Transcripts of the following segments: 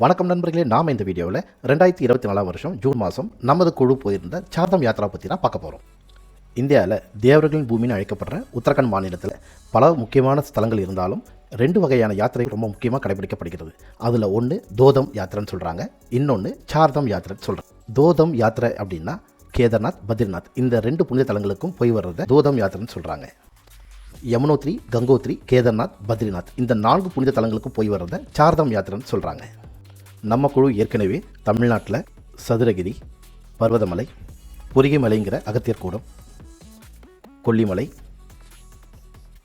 வணக்கம் நண்பர்களே நாம் இந்த வீடியோவில் ரெண்டாயிரத்தி இருபத்தி நாலாம் வருஷம் ஜூன் மாதம் நமது குழு போயிருந்த சார்தம் யாத்ரா பற்றி தான் பார்க்க போகிறோம் இந்தியாவில் தேவர்களின் பூமின்னு அழைக்கப்படுற உத்தரகாண்ட் மாநிலத்தில் பல முக்கியமான ஸ்தலங்கள் இருந்தாலும் ரெண்டு வகையான யாத்திரை ரொம்ப முக்கியமாக கடைபிடிக்கப்படுகிறது. அதில் ஒன்று தோதம் யாத்திரைன்னு சொல்கிறாங்க இன்னொன்று சார்தம் யாத்திரைன்னு சொல்கிறாங்க தோதம் யாத்திரை அப்படின்னா கேதார்நாத் பத்ரிநாத் இந்த ரெண்டு புனித தலங்களுக்கும் போய் வர்றதை தோதம் யாத்திரைன்னு சொல்கிறாங்க யமுனோத்ரி கங்கோத்ரி கேதார்நாத் பத்ரிநாத் இந்த நான்கு புனித தலங்களுக்கும் போய் வர்றத சார்தம் யாத்திரைன்னு சொல்கிறாங்க நம்ம குழு ஏற்கனவே தமிழ்நாட்டில் சதுரகிரி பர்வதமலை பொறிகைமலைங்கிற அகத்தியர் கூடம் கொல்லிமலை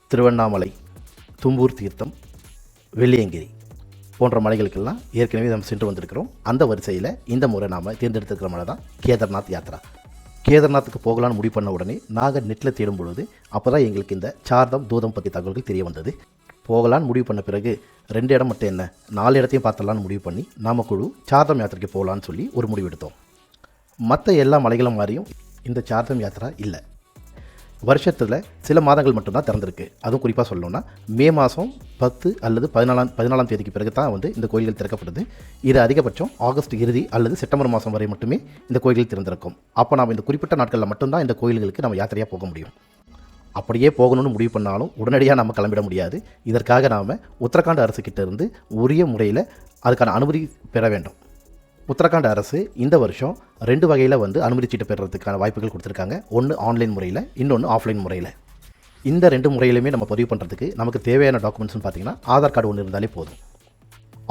திருவண்ணாமலை தும்பூர் தீர்த்தம் வெள்ளியங்கிரி போன்ற மலைகளுக்கெல்லாம் ஏற்கனவே நம்ம சென்று வந்திருக்கிறோம். அந்த வரிசையில் இந்த முறை நாம் தேர்ந்தெடுத்துக்கிற மலை தான் கேதார்நாத் யாத்ரா கேதார்நாத்துக்கு போகலான்னு முடிவு பண்ண உடனே நாங்கள் நெட்டில் தேடும் பொழுது அப்போ தான் எங்களுக்கு இந்த சார்தம் தூதம் பற்றி தகவல்கள் தெரிய வந்தது. போகலான்னு முடிவு பண்ண பிறகு ரெண்டு இடம் மட்டும் என்ன? நாலு இடத்தையும் பார்த்தலான்னு முடிவு பண்ணி நாம குழு சார்தம் யாத்திரைக்கு போகலான்னு சொல்லி ஒரு முடிவு எடுத்தோம். மற்ற எல்லா மலைகளும் மாதிரியும் இந்த சார்தம் யாத்திரா இல்லை. வருஷத்தில் சில மாதங்கள் மட்டும்தான் திறந்திருக்கு. அதுவும் குறிப்பாக சொல்லணும்னா மே மாதம் பத்து அல்லது பதினாலாம் பதினாலாம் தேதிக்கு பிறகு தான் வந்து இந்த கோயில்கள் திறக்கப்படுது இது அதிகபட்சம் ஆகஸ்ட் இறுதி அல்லது செப்டம்பர் மாதம் வரை மட்டுமே இந்த கோயில்கள் திறந்திருக்கும். அப்போ நாம் இந்த குறிப்பிட்ட நாட்களில் மட்டும்தான் இந்த கோயில்களுக்கு நம்ம யாத்திரையாக போக முடியும். அப்படியே போகணும்னு முடிவு பண்ணாலும் உடனடியாக நம்ம கிளம்பிட முடியாது. இதற்காக நாம் உத்தரகாண்ட் அரசுக்கிட்ட இருந்து உரிய முறையில் அதுக்கான அனுமதி பெற வேண்டும். உத்தரகாண்ட் அரசு இந்த வருஷம் ரெண்டு வகையில் வந்து அனுமதி சீட்டு பெறுறதுக்கான வாய்ப்புகள் கொடுத்துருக்காங்க. ஒன்று ஆன்லைன் முறையில் இன்னொன்று ஆஃப்லைன் முறையில். இந்த ரெண்டு முறையிலுமே நம்ம பதிவு பண்ணுறதுக்கு நமக்கு தேவையான டாக்குமெண்ட்ஸ்னு பார்த்தீங்கன்னா ஆதார் கார்டு ஒன்று இருந்தாலே போதும்.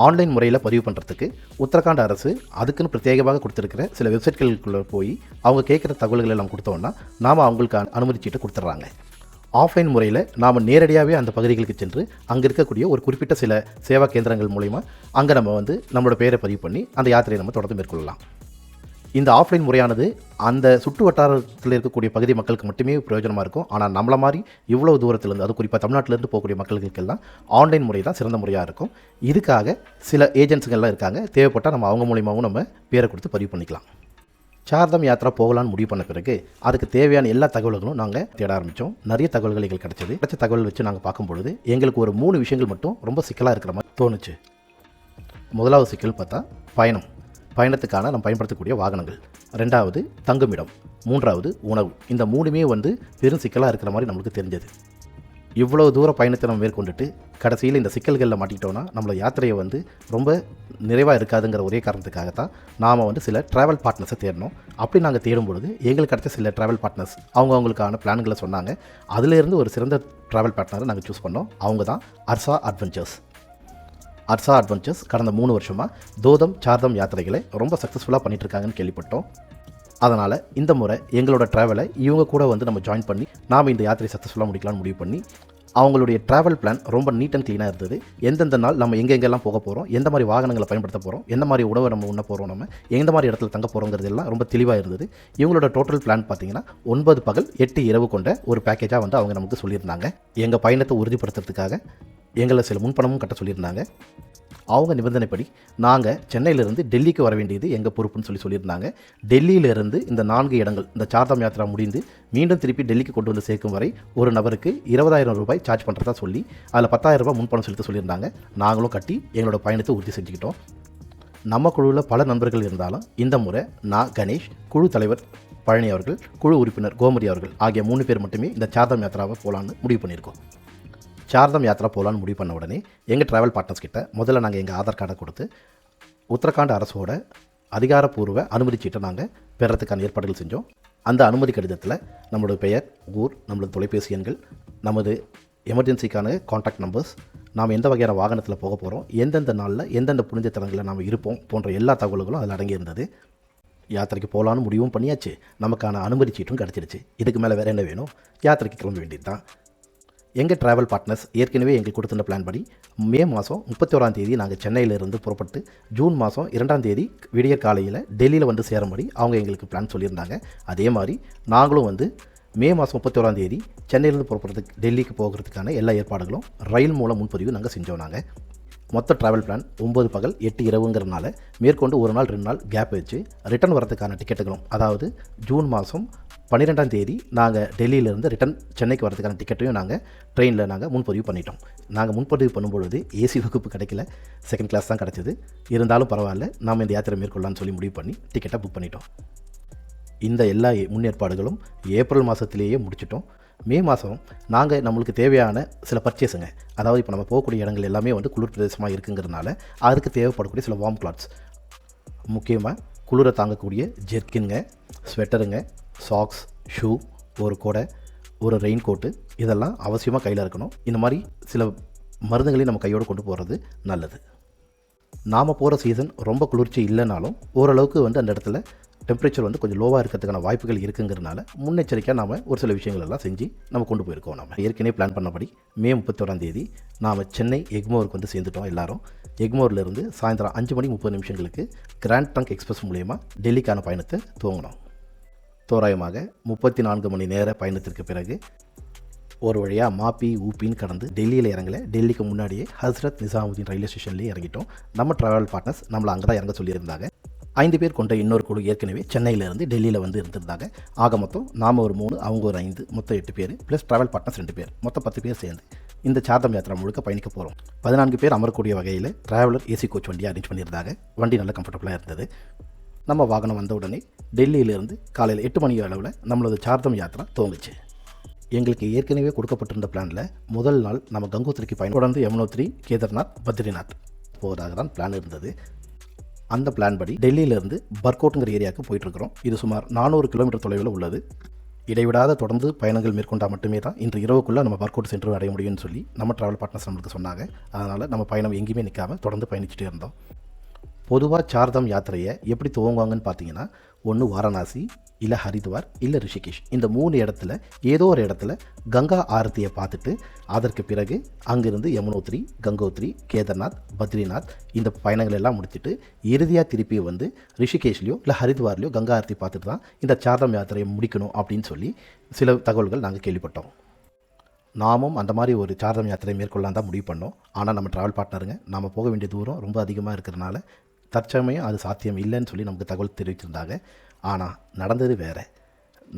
ஆன்லைன் முறையில் பதிவு பண்ணுறதுக்கு உத்தரகாண்ட் அரசு அதுக்குன்னு பிரத்யேகமாக கொடுத்துருக்கிற சில வெப்சைட்களுக்குள்ளே போய் அவங்க கேட்குற தகவல்கள் எல்லாம் கொடுத்தோன்னா நாம் அவங்களுக்கு அனுமதி சீட்டு கொடுத்துட்றாங்க ஆஃப்லைன் முறையில் நாம் நேரடியாகவே அந்த பகுதிகளுக்கு சென்று அங்கே இருக்கக்கூடிய ஒரு குறிப்பிட்ட சில சேவா கேந்திரங்கள் மூலிமா அங்கே நம்ம வந்து நம்மளோட பெயரை பதிவு பண்ணி அந்த யாத்திரையை நம்ம தொடர்ந்து மேற்கொள்ளலாம். இந்த ஆஃப்லைன் முறையானது அந்த சுற்று வட்டாரத்தில் இருக்கக்கூடிய பகுதி மக்களுக்கு மட்டுமே பிரயோஜனமாக இருக்கும். ஆனால் நம்மளை மாதிரி இவ்வளோ தூரத்துலேருந்து அது குறிப்பாக தமிழ்நாட்டிலேருந்து போகக்கூடிய மக்களுக்கெல்லாம் ஆன்லைன் முறை தான் சிறந்த முறையாக இருக்கும். இதுக்காக சில ஏஜென்ட்ஸுங்கள்லாம் இருக்காங்க. தேவைப்பட்டால் நம்ம அவங்க மூலியமாகவும் நம்ம பேரை கொடுத்து பதிவு பண்ணிக்கலாம். சார்தம் யாத்திரா போகலான்னு முடிவு பண்ண பிறகு அதுக்கு தேவையான எல்லா தகவல்களும் நாங்கள் தேட ஆரம்பித்தோம் நிறைய தகவல்கள் எங்களுக்கு கிடைச்சது. கிடைச்ச தகவல் வச்சு நாங்கள் பார்க்கும்பொழுது எங்களுக்கு ஒரு மூணு விஷயங்கள் மட்டும் ரொம்ப சிக்கலாக இருக்கிற மாதிரி தோணுச்சு. முதலாவது சிக்கல் பார்த்தா பயணம். பயணத்துக்கான நம்ம பயன்படுத்தக்கூடிய வாகனங்கள். ரெண்டாவது தங்குமிடம். மூன்றாவது உணவு. இந்த மூணுமே வந்து பெரும் சிக்கலாக இருக்கிற மாதிரி நம்மளுக்கு தெரிஞ்சது. இவ்வளோ தூர பயணத்தை நம்ம மேற்கொண்டுட்டு கடைசியில் இந்த சிக்கல்களில் மாட்டிக்கிட்டோன்னா நம்மளோட யாத்திரையை வந்து ரொம்ப நிறைவாக இருக்காதுங்கிற ஒரே காரணத்துக்காகத்தான் நாம் வந்து சில ட்ராவல் பார்ட்னர்ஸை தேடினோம் அப்படி நாங்கள் தேடும்பொழுது எங்களுக்கு கிடைச்ச சில ட்ராவல் பார்ட்னர்ஸ் அவங்க அவங்களுக்கான பிளான்களை சொன்னாங்க அதிலேருந்து ஒரு சிறந்த ட்ராவல் பார்ட்னரை நாங்கள் சூஸ் பண்ணோம். அவங்க தான் அர்சா அட்வென்ச்சர்ஸ் அர்சா அட்வென்ச்சர்ஸ் கடந்த மூணு வருஷமாக தோதம் சார்தம் யாத்திரைகளை ரொம்ப சக்ஸஸ்ஃபுல்லாக பண்ணிகிட்ருக்காங்கன்னு கேள்விப்பட்டோம். அதனால் இந்த முறை எங்களோட ட்ராவலை இவங்க கூட வந்து நம்ம ஜாயின் பண்ணி நாம் இந்த யாத்திரை சக்ஸஸ்ஃபுல்லாக முடிக்கலாம்னு முடிவு பண்ணி அவங்களுடைய ட்ராவல் பிளான் ரொம்ப நீட் அண்ட் க்ளீனாக இருந்தது. எந்தெந்த நாள் நம்ம எங்கெங்கெல்லாம் போக போகிறோம் எந்த மாதிரி வாகனங்களை பயன்படுத்த போகிறோம் எந்த மாதிரி உணவை நம்ம உண்ண போகிறோம் நம்ம எந்த மாதிரி இடத்துல தங்க போகிறோங்கிறது எல்லாம் ரொம்ப தெளிவாக இருந்தது. இவங்களோட டோட்டல் பிளான் பார்த்தீங்கன்னா ஒன்பது பகல் எட்டு இரவு கொண்ட ஒரு பேக்கேஜாக வந்து அவங்க நமக்கு சொல்லியிருந்தாங்க. எங்கள் பயணத்தை உறுதிப்படுத்துறதுக்காக எங்களை சில முன்பணமும் கட்ட சொல்லியிருந்தாங்க. அவங்க நிபந்தனைப்படி நாங்கள் சென்னையிலேருந்து டெல்லிக்கு வர வேண்டியது எங்கள் பொறுப்புன்னு சொல்லி சொல்லியிருந்தாங்க. டெல்லியிலிருந்து இந்த நான்கு இடங்கள் இந்த சார்தாம் யாத்திரா முடிந்து மீண்டும் திருப்பி டெல்லிக்கு கொண்டு வந்து சேர்க்கும் வரை ஒரு நபருக்கு இருபதாயிரம் ரூபாய் சார்ஜ் பண்ணுறதா சொல்லி அதில் பத்தாயிரம் ரூபாய் முன்பணம் செலுத்த சொல்லியிருந்தாங்க. நாங்களும் கட்டி எங்களோட பயணத்தை உறுதி செஞ்சுக்கிட்டோம். நம்ம குழுவில் பல நண்பர்கள் இருந்தாலும் இந்த முறை நான் கணேஷ் குழு தலைவர் பழனி அவர்கள் குழு உறுப்பினர் கோமதி அவர்கள் ஆகிய மூணு பேர் மட்டுமே இந்த சார்தாம் யாத்திராவை போகலான்னு முடிவு பண்ணியிருக்கோம். சார்தம் யாத்திரா போகலான்னு முடிவு பண்ண உடனே எங்கள் ட்ராவல் பார்ட்னர்ஸ் கிட்ட முதல்ல நாங்கள் எங்கள் ஆதார் கார்டை கொடுத்து உத்தரகாண்ட் அரசோட அதிகாரப்பூர்வ அனுமதி சீட்டை நாங்கள் பெறத்துக்கான ஏற்பாடுகள் செஞ்சோம். அந்த அனுமதி கடிதத்தில் நம்மளோட பெயர் ஊர் நம்மளது தொலைபேசி எண்கள் நமது எமர்ஜென்சிக்கான காண்டாக்ட் நம்பர்ஸ் நாம் எந்த வகையான வாகனத்தில் போக போகிறோம் எந்தெந்த நாளில் எந்தெந்த புனித தலங்களில் நாம் இருப்போம் போன்ற எல்லா தகவல்களும் அதில் அடங்கியிருந்தது யாத்திரைக்கு போகலான்னு முடிவும் பண்ணியாச்சு. நமக்கான அனுமதி சீட்டும் கிடச்சிருச்சு. இதுக்கு மேலே வேறு என்ன வேணும்? யாத்திரைக்கு கிளம்ப வேண்டியது தான் எங்கள் ட்ராவல் பார்ட்னர்ஸ் ஏற்கனவே எங்களுக்கு கொடுத்துருந்த பிளான் படி மே மாதம் முப்பத்தோராம் தேதி நாங்கள் சென்னையிலிருந்து புறப்பட்டு ஜூன் மாதம் இரண்டாம் தேதி விடிய காலையில் டெல்லியில் வந்து சேரும்படி அவங்க எங்களுக்கு பிளான் சொல்லியிருந்தாங்க. அதே மாதிரி நாங்களும் வந்து மே மாதம் முப்பத்தோராம் தேதி சென்னையிலேருந்து புறப்படுறதுக்கு டெல்லிக்கு போகிறதுக்கான எல்லா ஏற்பாடுகளும் ரயில் மூலம் முன்பதிவு நாங்கள் செஞ்சோம் நாங்கள் மொத்த ட்ராவல் பிளான் ஒம்பது பகல் எட்டு இரவுங்கிறனால மேற்கொண்டு ஒரு நாள் ரெண்டு நாள் கேப் வச்சு ரிட்டர்ன் வரதுக்கான டிக்கெட்டுகளும் அதாவது ஜூன் மாதம் பன்னிரெண்டாம் தேதி நாங்கள் டெல்லியிலேருந்து ரிட்டன் சென்னைக்கு வரதுக்கான டிக்கெட்டையும் நாங்கள் ட்ரெயினில் நாங்கள் முன்பதிவு பண்ணிட்டோம். நாங்கள் முன்பதிவு பண்ணும்பொழுது ஏசி வகுப்பு கிடைக்கல. செகண்ட் கிளாஸ் தான் கிடச்சிது. இருந்தாலும் பரவாயில்ல. நாம் இந்த யாத்திரை மேற்கொள்ளலாம்னு சொல்லி முடிவு பண்ணி டிக்கெட்டை புக் பண்ணிட்டோம். இந்த எல்லா ஏ- முன்னேற்பாடுகளும் ஏப்ரல் மாதத்திலேயே முடிச்சிட்டோம். மே மாதம் நாங்கள் நம்மளுக்கு தேவையான சில பர்ச்சேஸுங்க அதாவது இப்போ நம்ம போகக்கூடிய இடங்கள் எல்லாமே வந்து குளிர் பிரதேசமாக இருக்குங்கிறதுனால அதுக்கு தேவைப்படக்கூடிய சில வார்ம் கிளாத்ஸ் முக்கியமாக குளிரை தாங்கக்கூடிய ஜெர்க்கின்ங்க ஸ்வெட்டருங்க சாக்ஸ் ஷூ ஒரு கொடை ஒரு ரெயின் கோட்டு இதெல்லாம் அவசியமாக கையில் இருக்கணும். இந்த மாதிரி சில மருந்துகளையும் நம்ம கையோடு கொண்டு போகிறது நல்லது. நாம் போகிற சீசன் ரொம்ப குளிர்ச்சி இல்லைனாலும் ஓரளவுக்கு வந்து அந்த இடத்துல டெம்பரேச்சர் வந்து கொஞ்சம் லோவாக இருக்கிறதுக்கான வாய்ப்புகள் இருக்குங்கிறதுனால முன்னெச்சரிக்கையாக நாம் ஒரு சில விஷயங்கள் எல்லாம் செஞ்சு நம்ம கொண்டு போயிருக்கோம் நம்ம ஏற்கனவே பிளான் பண்ணபடி மே முப்பத்தோராம் தேதி நாம் சென்னை எக்மோருக்கு வந்து சேர்ந்துட்டோம் எல்லாரும். எக்மோர்லேருந்து சாயந்தரம் அஞ்சு மணி முப்பது நிமிஷங்களுக்கு கிராண்ட் ட்ரங்க் எக்ஸ்பிரஸ் மூலயமா டெல்லிக்கான பயணத்தை துவங்கினோம். தோராயமாக முப்பத்தி நான்கு மணி நேர பயணத்திற்கு பிறகு ஒரு வழியாக மாப்பி ஊப்பின்னு கடந்து டெல்லியில் இறங்கல. டெல்லிக்கு முன்னாடியே ஹஸ்ரத் நிசாமுதீன் ரயில்வே ஸ்டேஷன்லேயே இறங்கிட்டோம். நம்ம ட்ராவல் பார்ட்னர்ஸ் நம்மளை அங்கே தான் இறங்க சொல்லியிருந்தாங்க. ஐந்து பேர் கொண்ட இன்னொரு குழு ஏற்கனவே சென்னையிலேருந்து டெல்லியில் வந்து இருந்திருந்தாங்க. ஆக மொத்தம் நாம் ஒரு மூணு அவங்க ஒரு ஐந்து மொத்தம் எட்டு பேர் ப்ளஸ் ட்ராவல் பார்ட்னர்ஸ் ரெண்டு பேர் மொத்தம் பத்து பேர் சேர்ந்து இந்த சார்தம் யாத்திரை முழுக்க பயணிக்க போகிறோம் பதினான்கு பேர் அமரக்கூடிய வகையில் ட்ராவலர் ஏசி கோச் வண்டியை அரேஞ்ச் பண்ணியிருந்தாங்க. வண்டி நல்லா கம்ஃபர்டபுளாக இருந்தது. நம்ம வாகனம் வந்த உடனே டெல்லியிலேருந்து காலையில் எட்டு மணி அளவில் நம்மளது சார்தம் யாத்திரை துவங்குச்சு. எங்களுக்கு ஏற்கனவே கொடுக்கப்பட்டிருந்த பிளானில் முதல் நாள் நம்ம கங்கோத்திரிக்கு பயணம். தொடர்ந்து யமுனோத்ரி கேதார்நாத் பத்ரிநாத் போவதாக தான் பிளான் இருந்தது. அந்த பிளான் படி டெல்லியிலேருந்து பர்கோட்டுங்கிற ஏரியாவுக்கு போயிட்டுருக்கிறோம். இது சுமார் நானூறு கிலோமீட்டர் தொலைவில் உள்ளது. இடைவிடாத தொடர்ந்து பயணங்கள் மேற்கொண்டால் மட்டுமே தான் இன்று இரவுக்குள்ளே நம்ம பர்கோட் சென்று அடைய முடியும்னு சொல்லி நம்ம ட்ராவல் பார்ட்னர்ஸ் நம்மளுக்கு சொன்னாங்க. அதனால் நம்ம பயணம் எங்கேயுமே நிற்காமல் தொடர்ந்து பயணிச்சுட்டே இருந்தோம். பொதுவாக சார்தம் யாத்திரையை எப்படி துவங்குவாங்கன்னு பார்த்தீங்கன்னா ஒன்று வாரணாசி இல்லை ஹரித்வார் இல்லை ரிஷிகேஷ். இந்த மூணு இடத்துல ஏதோ ஒரு இடத்துல கங்கா ஆரத்தியை பார்த்துட்டு அதற்கு பிறகு அங்கிருந்து யமுனோத்ரி கங்கோத்ரி கேதார்நாத் பத்ரிநாத் இந்த பயணங்கள் எல்லாம் முடிச்சுட்டு இறுதியாக திருப்பி வந்து ரிஷிகேஷ்லேயோ இல்லை ஹரித்வார்லேயோ கங்கா ஆரத்தி பார்த்துட்டு தான் இந்த சார்தம் யாத்திரையை முடிக்கணும் அப்படின்னு சொல்லி சில தகவல்கள் நாங்கள் கேள்விப்பட்டோம். நாமும் அந்த மாதிரி ஒரு சார்தம் யாத்திரை மேற்கொள்ளலாம் தான் முடிவு பண்ணோம். ஆனால் நம்ம ட்ராவல் பார்ட்னருங்க நாம் போக வேண்டிய தூரம் ரொம்ப அதிகமாக இருக்கிறனால தற்சமயம் அது சாத்தியம் இல்லைன்னு சொல்லி நமக்கு தகவல் தெரிவிச்சிருந்தாங்க ஆனால் நடந்தது வேறு.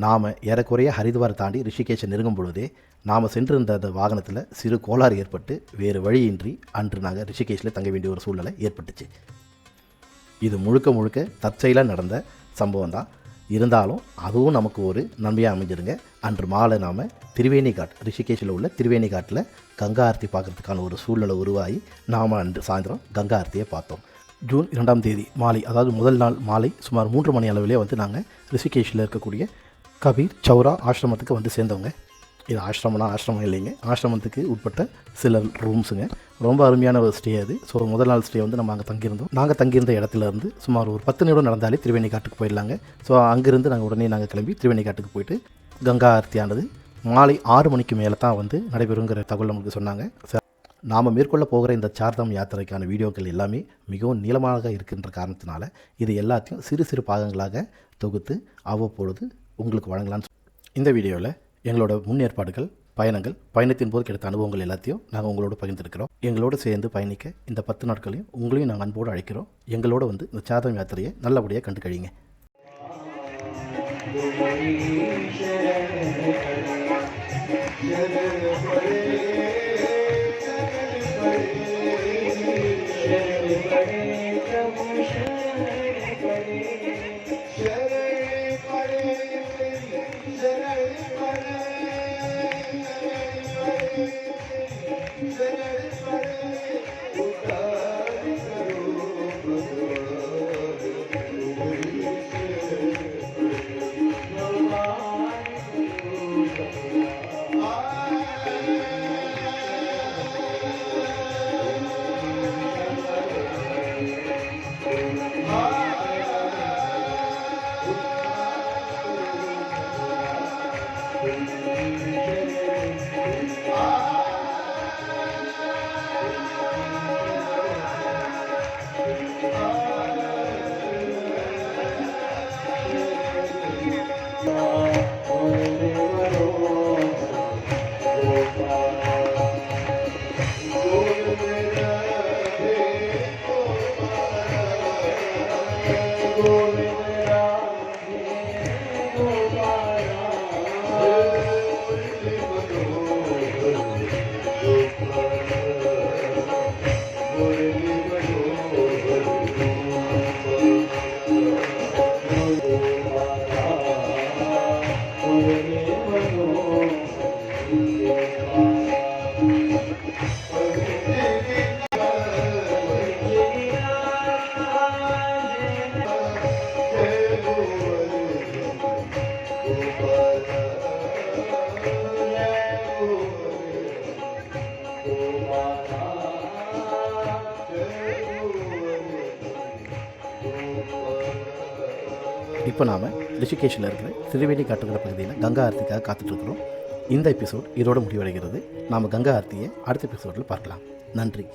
நாம் ஏறக்குறைய ஹரித்வார் தாண்டி ரிஷிகேஷை நெருங்கும் பொழுதே நாம் சென்றிருந்த அந்த வாகனத்தில் சிறு கோளாறு ஏற்பட்டு வேறு வழியின்றி அன்று நாங்கள் ரிஷிகேஷில் தங்க வேண்டிய ஒரு சூழ்நிலை ஏற்பட்டுச்சு. இது முழுக்க முழுக்க தற்செயலாக நடந்த சம்பவம் தான். இருந்தாலும் அதுவும் நமக்கு ஒரு நன்மையாக அமைஞ்சிருங்க. அன்று மாலை நாம் திருவேணி காட் ரிஷிகேஷில் உள்ள திருவேணி காட்டில் கங்கா ஆரத்தி பார்க்கறதுக்கான ஒரு சூழ்நிலை உருவாகி நாம் அன்று சாயந்தரம் கங்கா ஆர்த்தியை பார்த்தோம். ஜூன் இரண்டாம் தேதி மாலை அதாவது முதல் நாள் மாலை சுமார் மூன்று மணி அளவிலே வந்து நாங்கள் ரிஷிகேஷில் இருக்கக்கூடிய கபீர் சௌரா ஆசிரமத்துக்கு வந்து சேர்ந்தவங்க. இது ஆசிரமம்னா ஆசிரமம் இல்லைங்க. ஆசிரமத்துக்கு உட்பட்ட சில ரூம்ஸுங்க. ரொம்ப அருமையான ஒரு ஸ்டே அது. ஸோ முதல் நாள் ஸ்டே வந்து நம்ம அங்கே தங்கியிருந்தோம். நாங்கள் தங்கியிருந்த இடத்துல இருந்து சுமார் ஒரு பத்து நிமிடம் நடந்தாலே திருவேணி காட்டுக்கு போயிடலாங்க. ஸோ அங்கேருந்து நாங்கள் உடனே நாங்கள் கிளம்பி திருவேணி காட்டுக்கு போயிட்டு கங்கா ஆரத்தியானது மாலை ஆறு மணிக்கு மேலே தான் வந்து நடைபெறுங்கிற தகவல் நமக்கு சொன்னாங்க. நாம் மேற்கொள்ள போகிற இந்த சார்தம் யாத்திரைக்கான வீடியோக்கள் எல்லாமே மிகவும் நீளமாக இருக்கின்ற காரணத்தினால இது எல்லாத்தையும் சிறு சிறு பாகங்களாக தொகுத்து அவ்வப்பொழுது உங்களுக்கு வழங்கலாம்னு இந்த வீடியோவில் எங்களோட முன்னேற்பாடுகள் பயணங்கள் பயணத்தின் போது கிடைத்த அனுபவங்கள் எல்லாத்தையும் நாங்கள் உங்களோட பகிர்ந்துருக்கிறோம். எங்களோடு சேர்ந்து பயணிக்க இந்த பத்து நாட்களையும் உங்களையும் நாங்கள் அன்போடு அழைக்கிறோம். எங்களோட வந்து இந்த சாதம் யாத்திரையை நல்லபடியாக கண்டு கழிங்க இப்போ நாம் ரிஷிகேஷில் இருக்கிற திருவேணி காட்டுகிற பகுதியில் கங்கா ஆர்த்திக்காக காத்துட்ருக்குறோம். இந்த எபிசோட் இதோட முடிவடைகிறது. நாம் கங்கா ஆர்த்தியை அடுத்த எபிசோடில் பார்க்கலாம். நன்றி.